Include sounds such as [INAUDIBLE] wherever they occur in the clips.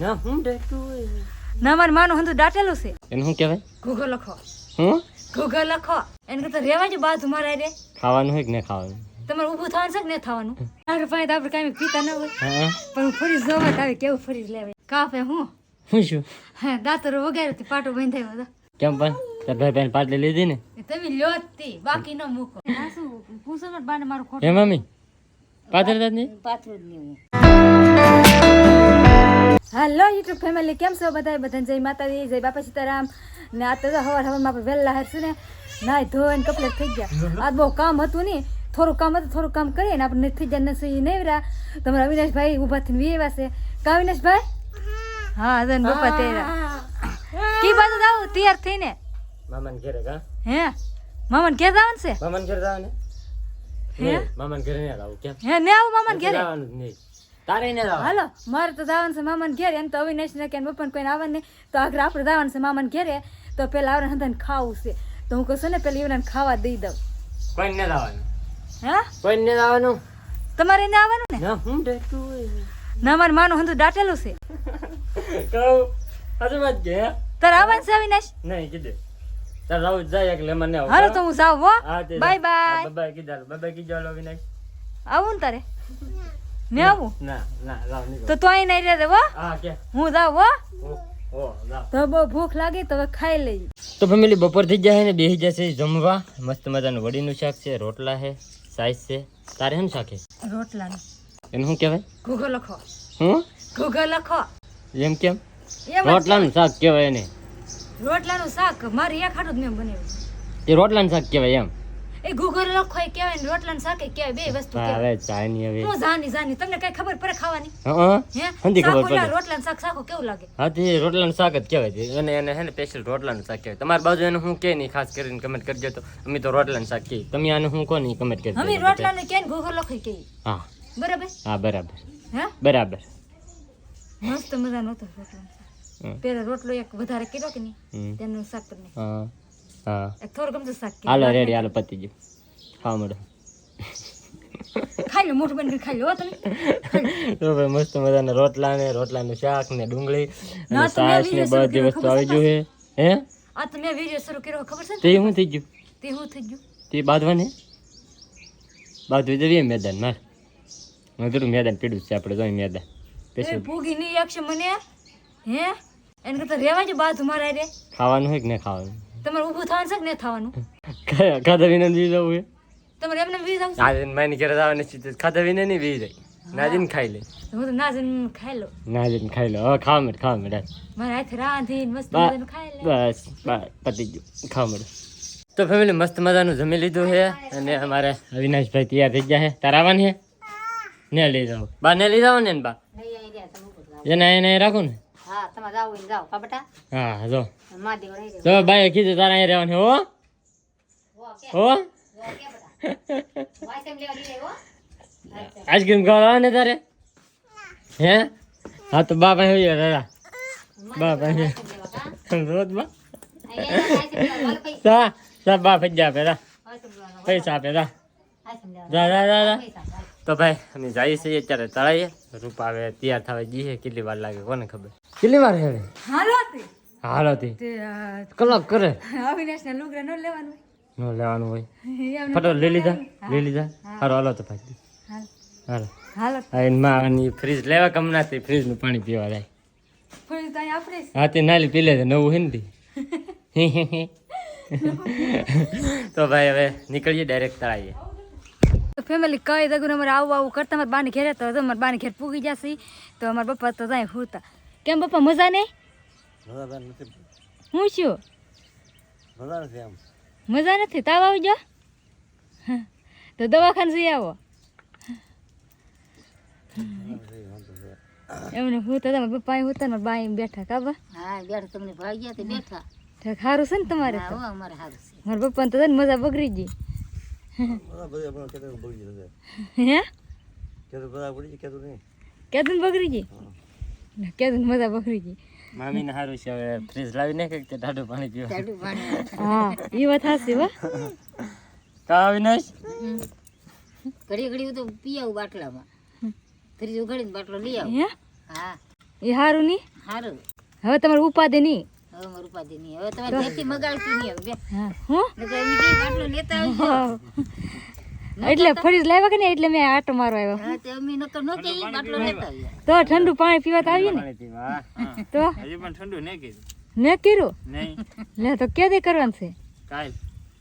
ના હું ડેટું ના મારે માનું હંધું દાટેલું છે. એને શું કહેવાય? ઘૂઘો લખો. હું? ઘૂઘો લખો. એને કરતા રેવા જ બાજુ મારા રે ખાવાનું હોય કે ન ખાવાનું? તમારે ઊભું થવાનું છે કે નહીં થવાનું? તારું પાસે તો આપણે કાંઈ પીતા ન હોય. પણ હું ફરી જોવા આવે કેવું ફરી લેવાય? કાફે હું? હું શું? હા દાતરો વગાડ્યો તે પાટો બંધાયો હતો. કેમ પણ? તાર ભાઈ બેન પાટલી લીધી ને? તમે લ્યો જ તે બાકી ન મૂકો. આ શું પૂછો ને બાને મારું ખોટું? હે મમ્મી? પાતળતા જ નહીં. હાલો યુટ્યુબ ફેમિલી કેમ છો બધા બધાને જય માતાજી જય બાપા સીતારામ. ને આ તો હવાર હવારમાં આપણે વહેલા હાર ને નાય ધોઈને કપલેટ થઈ ગયા. આ બહુ કામ હતું નહીં. થોડું કામ હતું થોડું કામ કરીએ ને આપણે થઈ જાય નથી નહીં રહ્યા તમારા અવિનાશભાઈ ઊભા થઈને વી વાસે છે. કા અવિનાશભાઈ? હા જન બાપા તેરા કી બાજુ જાવ? તૈયાર થઈને? મામાન ઘરે કા? હે? મામાને ઘેર જવાનું છે? મામાન ઘેર જવાનું? હે? મામાન ઘેર નહીં આવું કેમ? હે ને આવું મામાને ઘેર? જવાનું નહીં. તારે હાલો મારે તો જવાનું છે મામાને ઘેર એમ તો અવિનાશ ને કે બપન કોઈને આવવાનું ને તો આગળ આપણે જવાનું છે મામાને ઘેરે તો પેલા આવરણ હંધાને ખાવું છે. તો હું કહું છું ને પેલી એવડાને ખાવા દઈ દઉં. કોઈ ને જવાનું હા? કોઈ ને જવાનું તમારે એને આવવાનું ને? હું ડેટું ના મારે માનું હંધું દાટેલું છે. કહું હજુ વાત કે તારે આવવાનું છે અવિનાશ? નહીં કીધું. તાર આવું જાય એટલે મને આવું. હાલો તો હું જાઉં હો. Bye bye. બાય કીધા બાય કીધા અવિનાશ. આવું ને તારે. ને આવું? ના ના રાવ નહીં તો તો અહીં નહીં રહે હો? હા કે. હું જાઉં હો? તો બહુ ભૂખ લાગી તો હવે ખાઈ લઈ તો ફેમિલી બપોર થઈ જાય ને બેસી જશે જમવા. મસ્ત મજાનું વડીનું શાક છે રોટલા છે સાઈઝ છે. તારે શું શાક છે? રોટલા એનું શું કહેવાય? ઘૂઘો લખો. હું? ઘૂઘો લખો. એમ કેમ? રોટલાનું શાક કહેવાય એને. રોટલાનું શાક મારી એક હાડું જ મેં બનાવ્યું. તે રોટલાનું શાક કહેવાય એમ. એ ઘૂઘો લખો એ કહેવાય ને રોટલા ને શાકે કહેવાય બે વસ્તુ હવે ચાની હવે. હું જાની જાની તમને કઈ ખબર પડે ખાવાની? હા હે. હંધી ખબર પડે. રોટલા ને શાક શાકો કેવું લાગે? હા તે રોટલાનું શાક જ કહેવાય છે. અને એને હે ને સ્પેશિયલ રોટલાનું શાક કહેવાય. તમારી બાજુ એને હું કે નહીં ખાસ કરીને કમેન્ટ કરજો તો. અમે તો રોટલાનું શાક કહીએ. તમે આને હું કોની કમેન્ટ કરજો. અમે રોટલાનું કે ઘૂઘો લખી કહીએ. હા. બરાબર? હા બરાબર. હે? બરાબર. મસ્ત મજાનો હતો રોટલા પેલા રોટલો એક વધારે કર્યો કે નહીં? તેનું શાક કરી હા. હા. થોડું ગમતું શાક હાલો રેડી હાલો પતી ગયું. ખાવા મળો. ખાઈ લો મોટું બની ખાઈ લો તમે. [LAUGHS] તો ભાઈ મસ્ત મજાના રોટલા ને રોટલાનું શાક ને ડુંગળી અને તો ને બધી વસ્તુ આવી ગયું છે હે? આ તો મેં વીડિયો શરૂ કર્યો ખબર છે તે શું થઈ ગયું? તે શું થઈ ગયું? તે બાંધવાને? બાંધવી દેવી મેદાન માર. મધુરું મેદાન પીડું છે આપણે જોઈએ મેદાન. પછી ભૂગી નહીં એકશે મને? હે? એને કરતા રેવા જ મારા રે ખાવાનું હોય કે નહીં ખાવાનું? તમારે ઊભું થવાનું છે કે નહીં થવાનું? ખાધા ખાધા વિના બી જવું એ તમારે એમને વી થાવ આજે માની ઘરે જવાની છે ખાધા વિના નહીં બી જાય નાજીન ખાઈ લે. હું તો નાજીન ખાઈ લો નાજીન ખાઈ લો. હવે ખાવા મેડ ખાવા મેડ મારા હાથે રાંધીને મસ્ત મજાનું ખાઈ લે. બસ બસ પતી ગયું. ખાવા મેડ તો ફેમિલી મસ્ત મજાનું જમી લીધું છે અને અમારે અવિનાશભાઈ તૈયાર થઈ ગયા છે તારા આવવાની છે ને લઈ જાઓ. બા ને લઈ જાઓ ને ને બા. એને એને રાખો ને? હા તમે જાઓ ને જાઓ. પાપટા હા જો મહાદેવ રહી તો ભાઈ કીધું તારા અહીંયા રહેવાનું હો. હો [LAUGHS] આઈસ્ક્રીમ ખાવા ને તારે? હે? હા તો બા પાસે હોય દાદા. બા પાસે રોજ બા. સા સા બા પૈસા આપે રા પૈસા આપે રા જા જા જા જા. તો ભાઈ અમે જઈએ છીએ અત્યારે તળાઈએ. રૂપા હવે તૈયાર થવા જઈએ કેટલી વાર લાગે કોને ખબર? કેટલી વાર હવે? હાલો તે હાલો તે તે કલાક કરે. અવિનાશ ને લુગડા નો લેવાનું નો લેવાનું હોય. [LAUGHS] ફટો લઈ લીધા? લઈ લીધા? હારો હાલો તો ભાઈ. હાલો. હાલો. એની ફ્રીજ લેવા કમ ના તે ફ્રીજનું પાણી પીવા જાય ફ્રીજ તો અહીં આપણે હા તે નાલી પી લે છે નવું હે ને [LAUGHS] [LAUGHS] તો ભાઈ હવે નીકળીએ ડાયરેક્ટ તળાઈએ. તો ફેમિલી કઈ દગું અમારે આવું આવું કરતા અમારે બાને ઘેરે તો અમારે મારા બાને ઘેર પૂગી જશે તો અમારા પપ્પા તો ત્યાં હોતા કેમ પપ્પા મજા નહીં હું છું? મજા નથી તાવ આવજો. તો દવાખાને જઈ આવો. એમને હું તો મારા પપ્પા હું હોતા બાઈ બેઠા કાબા હા બેઠા તમને ભાગ્યા તે બેઠા. સારું છે ને તમારે તો? અમારે સારું છે. મારા પપ્પાને તો મજા બગડી ગઈ. હે? કેદું બગડી ગઈ? બગડી મામીને સારું છે હવે ફ્રીજ લાવી નાખે કે ટાઢું પાણી પીવા? ટાઢું પાણી. હા એ વાત હાસી હો. કા અવિનાશ ઘડી ઘડી તો પી આવું બાટલામાં. ફ્રીજ ઘડીને બાટલો લઈ આવું. હે? હા. એ હારું નહીં સારું હવે તમારે ઉપાધિ નહીં હવે મારું ઉપાધિ નહીં હવે તમારે જેથી મગાડતી નહીં હવે બે. હા. કે લેતા આવજો એટલે ફરી લાવ્યા કે નહીં? એટલે મેં આટો મારો આવ્યો. હા તે અમે નકર નો કે ઈ બાટલો લેતા આવ્યા. તો ઠંડુ પાણી પીવા. તો આવ્યું ને તો હજી પણ ઠંડુ નહીં કીધું ને કર્યું? નહીં. લે તો ક્યાંથી કરવાનું છે? કાલ.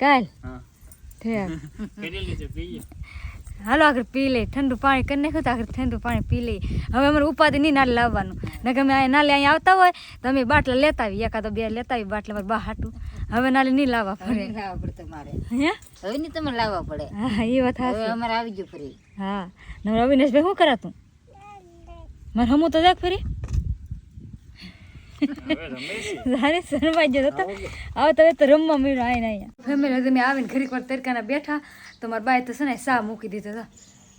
કાલ? હા. ઠેક. [LAUGHS] હાલો આગળ પી લે ઠંડુ પાણી કરી નાખ્યું તો આગળ ઠંડુ પાણી પી લઈએ. હવે અમારે ઉપાધિ નહીં નાલે લાવવાનું. નકર અમે અહીંયા નાલે અહીંયા આવતા હોય તો અમે બાટલા લેતા આવીએ એકાદો બે લેતા આવી બાટલા મારે બા હાટું. હવે નાલે નહીં લાવવા પડે. લાવવા પડે તમારે. હે? હવે નહીં તમારે લાવવા પડે. હા એ વાત હવે અમારે આવી ગયું ફરી. હા. હવે અવિનાશભાઈ શું કરાતું? મારે હમું તો જાક ફરી. જાણે શરમાઈ જતો તો હવે તમે તો રમવા મળ્યો આવીને અહીંયા. ફેમિલી તમે આવીને ઘડીક વાર તડકાના બેઠા તો મારા બાએ તો છે ને સા મૂકી દીધો તો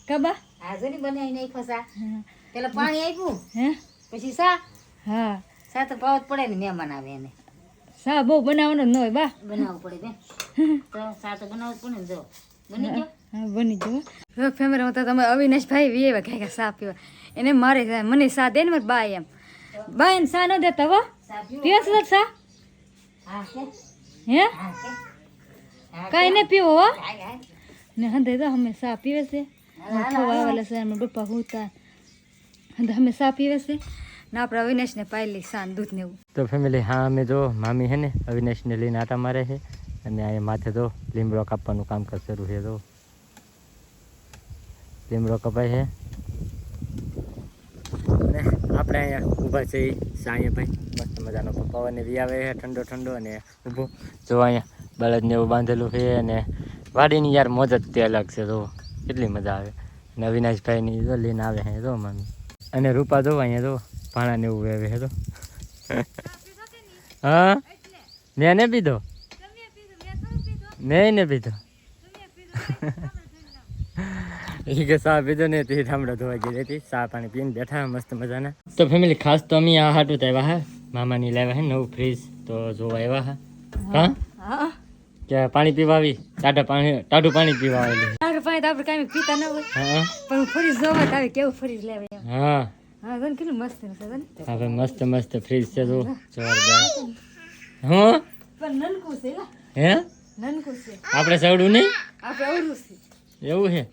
કબા નહીં બનાવી નાખ્યો સા. પેલા પાણી આપ્યું હે? પછી સા? હા. સા તો પાવત પડે ને મહેમાન આવે એને. સા બહુ બનાવવાનો ન હોય બા. બનાવવું પડે બે તો સા તો બનાવવું પડે ને જો. બની ગયો? હા બની ગયો. ફેમર હતા તો તમે અવિનાશભાઈ વી એવા કાંઈ સા પીવા. એને મારે મને સા દે ને મારે બા એમ. બા એને સા ન દેતા હો. કાંઈ નહીં પીવો હો. ને હંધે તો અમે સા પીવે છે. ખવા આવેલા છે એમાં ડપ્પા હોતા હંધે અમે સા પીવે છે. ને આપણે અવિનાશને પાયલી સાન દૂધ ને તો ફેમિલી હા, અમે જો મામી હે ને, અવિનાશને લઈને આટા મારે છે. અને અહીંયા માથે તો લીમડો કાપવાનું કામ શરૂ છે તો લીમડો કપાય છે. અને આપણે અહીંયા ઊભા છે સાંયે ભાઈ મસ્ત મજાનો પવન વી આવે છે ઠંડો ઠંડો અને ઊભો. જો અહીંયા બળદને એવું બાંધેલું છે અને વાડીની યાર મોજ જ તે અલગ છે જો. કેટલી મજા આવે. અને અવિનાશભાઈની જો લઈને આવે છે જો મમ્મી. અને રૂપા જો અહીંયા જો ભાણાને એવું વેવે છે તો હા? મેં ને પીધો? મેં ને પીધો? એ કે સા પીધો ને તે ઠામડા ધોવા ગઈ હતી સા પાણી પીને બેઠા મસ્ત મજાના. તો ફેમિલી ખાસ તો અમે આ હાટું આવ્યા હા. મામાની લાવ્યા હે નવું ફ્રીજ તો જોવા આવ્યા હા. હા. કે પાણી પીવા આવી ટાટા પાણી ટાટું પાણી પીવા આવેલી તારું પાણી તો આપણે કાંઈ પીતા ન હોય. હા પણ ફ્રીજ જોવા તો કેવું ફ્રીજ લેવા હા. હા ગન કેટલું મસ્ત છે મસ્ત મસ્ત ફ્રીજ છે જો જોરદાર. હું? પણ નનકું છે હે? નનકું છે. આપણે સવડું નહીં? આપણે છે. એવું છે?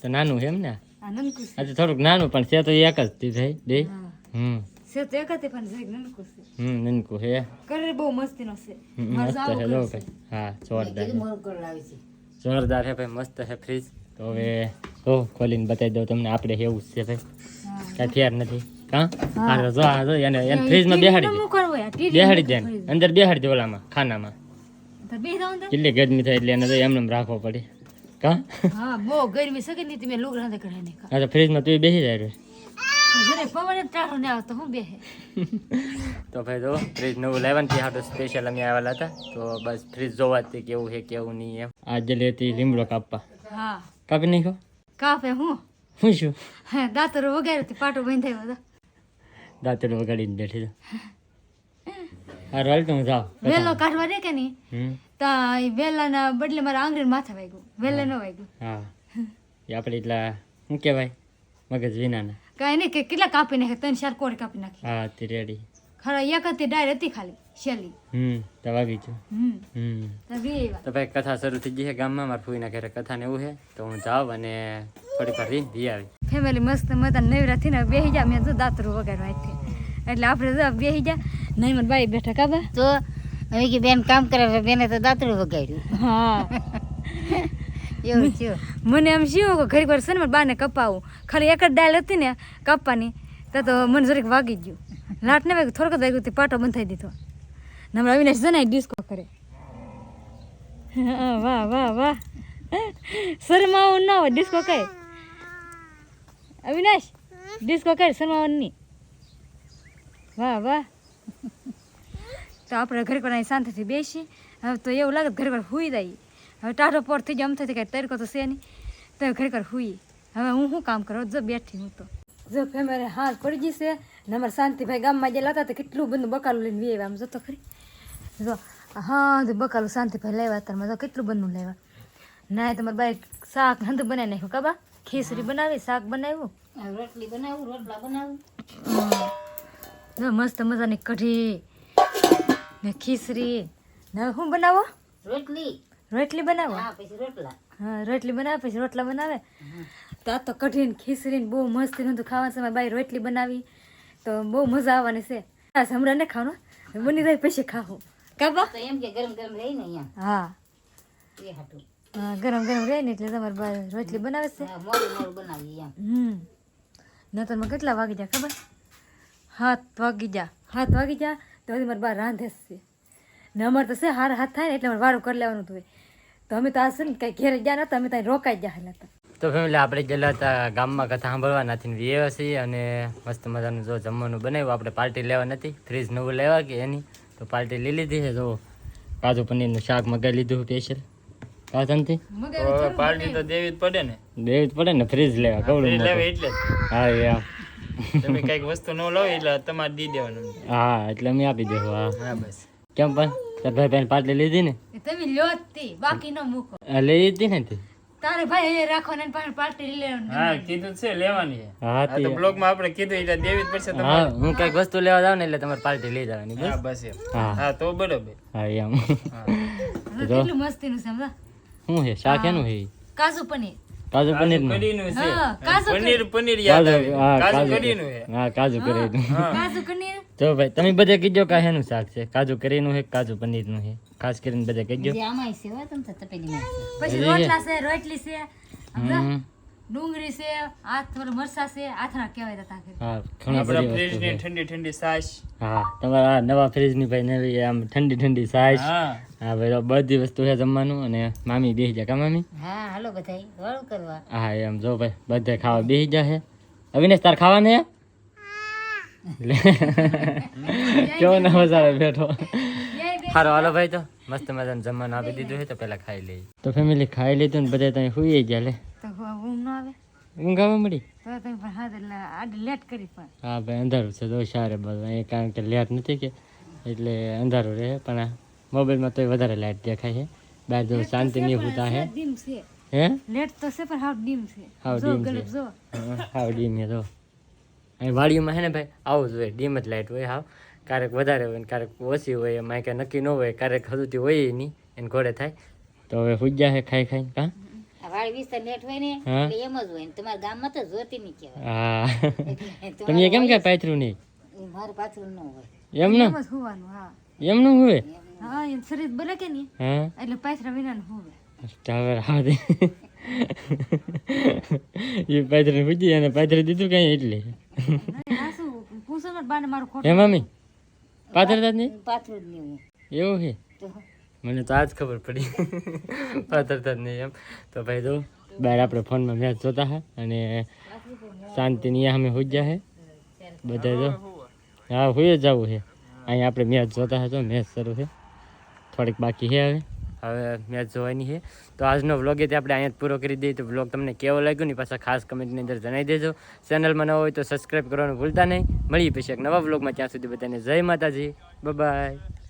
તો નાનું છે એમ ને? આ થોડુંક નાનું પણ છે તો એક જ થઈ બે હા. હમ. છે તો એક જ પણ જરીક નનકું છે. હમ નનકું હે કરે બહુ મસ્તીનો છે. હમ, મસ્ત છે ભાઈ. હા જોરદાર જોરદાર છે ભાઈ મસ્ત છે ફ્રીજ તો હવે તો ખોલીને બતાવી દઉં તમને આપણે એવું જ છે ભાઈ. હા. કાંઈ ફેર નથી. હા. હા. જો આ જો એને એને ફ્રીજમાં બેહાડી દે. બેહાડી દે એને. અંદર બેહાડી દે ઓલામાં ખાનામાં. કેટલી ગરમી થાય એટલે એને તો એમને એમ રાખવો પડે. કાં? હા બહુ ગરમી સકે નહીં તમે લુગડા દે કઢાઈ ને કા ફ્રીજમાં તું બેસી જાય રે. જરે પવન ટાળો ને આવતો હું બેહે તો ભાઈ જો ફ્રીજ નવું લેવનથી ત્યાં સ્પેશિયલ અમે આવેલા હતા. તો બસ ફ્રીજ જોવા તે કેવું છે કેવું નહીં એમ. આજે લેતી લીમડો કાપવા. હા. કાપી નાખો કાપે હું? હું શું? હે દાતરો વગાડ્યો પાટો બંધાયો દાતરો વગાડીને બેઠી તો હા તો હું જાઉં વેલો કાઢવા દે કે નહીં? તો વેલાના બદલે મારા આંગળી માથે વાગ્યું. વેલા ન વાગ્યું. હા. એ આપણે એટલા શું કહેવાય? મગજ વિનાના. કાંઈ નહીં કે કેટલા કાપી નાખે? ત્રણ ચાર કાપી નાખી. હા તે રેડી ખરા એક હતી ડાયર હતી ખાલી શેલી હમ તો વાગી હમ. તો ભાઈ કથા શરૂ થઈ ગઈ છે ગામમાં. મારા ફૂઈના ઘરે કથા ને એવું છે. તો હું જાઉં અને થોડી વાર બી આવી. ફેમિલી મસ્ત મજા નવરા થઈને બેસી જા. મેં જો દાતરું વગાડવા એટલે આપણે બેસી જા. નહીં મને ભાઈ બેઠા કાબા તો હવે કે બેન કામ કરે છે બેને તો દાંતરું વગાડ્યું. હા. [LAUGHS] એવું થયું. મને એમ શું કે ઘડીક વાર છે ને બાને કપાવું. ખાલી એક જ ડાળ હતી ને કાપવાની તો તો મને જરીક વાગી ગયું. લાટ ને વાગ્યું થોડુંક જ વાગ્યું તે પાટો બંધાઈ દીધો. ને હમણાં અવિનાશ જણાય ડિસ્કો કરે. હા, વાહ વાહ વાહ. શરમાવું ના હોય ડિસ્કો કહે અવિનાશ ડિસ્કો કરે શરમાવાનું નહીં. વાહ વાહ. તો આપણે ઘરે કોઈ શાંતિથી બેસી. હવે તો એવું લાગે ઘરે ઘર હુઈ જાય. હવે ટાઢો પોર થઈ જાય આમ થાય કાંઈ તરકો તો છે નહીં. તો ઘરે ઘર હુઈ. હવે હું શું કામ કરું? જો બેઠી હું તો. જો ફેમરે હાથ પડી ગઈ છે. ને અમારે શાંતિભાઈ ગામમાં ગયેલા હતા તો કેટલું બધું બકાલું લઈને વી આમ જતો ખરી. જો હા તો બકાલું શાંતિભાઈ લેવા અત્યારમાં તો કેટલું બધું લેવા ના તમારે બાઈક શાક હંધું બનાવી નાખ્યું કાબા ખીચડી બનાવી શાક બનાવ્યું. રોટલી બનાવું રોટલા બનાવું. જો મસ્ત મજાની કઢી ને ખીચડી ને શું બનાવો? રોટલી. રોટલી બનાવો? હા પછી રોટલા. હા રોટલી બનાવે પછી રોટલા બનાવે. તો આ તો કઢી ને ખીચડી ને બહુ મસ્ત નતું ખાવા સમય બાઈ રોટલી બનાવી. તો બહુ મજા આવવાની છે. હમણાં ને ખાવાનું. બની જાય પછી ખાવું. કાબા તો એમ કે ગરમ ગરમ રહી ને અહીંયા. હા. એ હાટું. ગરમ ગરમ રહે ને એટલે તમારે રોટલી બનાવે છે. મોડું મોડું બનાવીએ એમ. હમ. નતરમાં કેટલા વાગી જાય ખબર? હાથ વાગી જા હાથ વાગી જા તો હજી મારા બા રાંધે જ છે. ને અમારે તો છે હાર હાથ થાય ને એટલે મારે વારું કરી લેવાનું હતું તો અમે તો આ છે ને કંઈ ઘેર ગયા નતા અમે ત્યાં રોકાઈ ગયા હતા. તો ફેમિલી આપણે ગયેલા હતા ગામમાં કથા સાંભળવા નથી વ્યવ છીએ અને મસ્ત મજાનું જો જમવાનું બનાવ્યું. આપણે પાર્ટી લેવા નથી ફ્રીજ નવું લેવા કે એની? તો પાર્ટી લઈ લીધી છે જો કાજુ પનીરનું શાક મગાવી લીધું સ્પેશિયલ કાજનથી પાર્ટી તો દેવી જ પડે ને. દેવી જ પડે ને ફ્રીજ લેવા કવડું લેવા એટલે હા આમ. તમે કંઈક વસ્તુ ન લો એટલે તમારે દી દેવાનું. હા એટલે અમે આપી દેવું હા. હા બસ. કેમ પણ? તાર ભાઈ પાર્ટી લીધી ને? તમે લ્યો જ તી બાકી ન મૂકો. લઈ લીધી ને તે? તારે ભાઈ એ રાખો ને પણ પાટલી લઈ લેવાની. હા કીધું છે લેવાની હા. તો બ્લોગમાં આપણે કીધું એટલે દેવી જ પડશે હા હું કંઈક વસ્તુ લેવા જાવ ને એટલે તમારે પાર્ટી લઈ જવાની હા બસ બસ એમ. હા. હા તો બરોબર. હા એમ. હા. કેટલું મસ્તીનું છે સમજા? શું છે શાક એનું છે કાજુ પનીર. કાજુ પનીરનું છે. હા કાજુ પનીર પનીર યાદ કાજુ આવે. હા કાજુ કઢીનું કાજુ પનીર જો ભાઈ તમે બધે કીજો કા હેનું શાક છે. કાજુ કરીનું છે કાજુ પનીરનું છે. ખાસ કરીને બધે કીજો જે આમાંય છે હો તમ તો તપેલીમાં છે. પછી રોટલા છે રોટલી છે. હમ. ડુંગળી છે આથ થોડું મરસા છે આથણા કહેવાય હતા હા ઘણા ફ્રીજની ઠંડી ઠંડી છાશ હા તમારા નવા ફ્રીજની ભાઈ નવી આમ ઠંડી ઠંડી સાઈઝ હા. ભાઈ બધી વસ્તુ છે જમવાનું અને મામી બેસી જાય કા મામી? હા હાલો બધાય વાળું કરવા. હા એમ જો ભાઈ બધે ખાવા બેસી છે. અવિનેશ તાર ખાવા ને કેવો ના મજા આવે બેઠો. સારો હાલો ભાઈ તો મસ્ત મજાનું જમવાનું આપી દીધું છે તો પેલા ખાઈ લઈએ. તો ફેમિલી ખાઈ લીધું ને બધા ત્યાં સુઈ ગયા લે. ઊંઘ ન આવે? ઊંઘ આવવા મળી તો તમે પણ હા એટલે આડે લેટ કરી પણ. હા ભાઈ અંધારું છે તો સારે બધું. અહીં કારણ કે લેટ નથી કે એટલે અંધારું રહે પણ મોબાઈલમાં તોય વધારે લાઇટ દેખાય છે. બહાર જો શાંતિની હોતા હે. હે? લેટ તો છે પણ હાવ ડીમ છે. હાવ ડીમ છે. જો. હાવ ડીમ છે તો અહીં વાડીમાં હે ને ભાઈ આવું જ હોય ડીમ જ લાઇટ હોય હાવ. ક્યારેક વધારે હોય ને ક્યારેક ઓછી હોય એમાં કે નક્કી ન હોય ક્યારેક હજુથી હોય નહીં એને ઘોડે થાય. તો હવે હુજ્યા છે ખાઈ ખાઈ કાં? વાળી વિસ્તાર લેટ હોય ને એટલે એમ જ હોય ને. તમારા ગામમાં તો જોતી નહીં કહેવાય. હા. [LAUGHS] તમે કેમ કે પાથરું નહીં? મારું પાછળ ન હોય. એમ ન? હોવાનું હા. એમનું હોય? હા એ શરીર બને કે નહીં? હા? એટલે પાથરા વિના હોવે હવે. રાહ દે એ પાથરી પૂછી અને પાથરી દીધું કઈ એટલે. આ શું પૂછો બાને મારું ખોટું હે મમ્મી પાથરતા જ નહીં? પાછળ જ નહીં એવું છે? તો મને તો આજ ખબર પડી. પાથરતા જ નહીં એમ. તો ભાઈ જો બહાર આપણે ફોનમાં મેચ જોતા હે અને શાંતિની અમે હુજ્યા હે. બધા જો. હા હુઈ જ જવું છે અહીંયા આપણે મેચ જોતા હે તો મેચ શરૂ છે થોડીક બાકી છે હવે. હવે મેચ જોવાની છે તો આજનો વ્લોગ એ તે આપણે અહીંયા જ પૂરો કરી દઈએ. તો વ્લોગ તમને કેવો લાગ્યો ને પાછા ખાસ કમેન્ટની અંદર જણાવી દેજો. ચેનલમાં નવો હોય તો સબસ્ક્રાઈબ કરવાનું ભૂલતા નહીં. મળીએ પછી એક નવા વ્લોગમાં ત્યાં સુધી બધાને જય માતાજી. બાય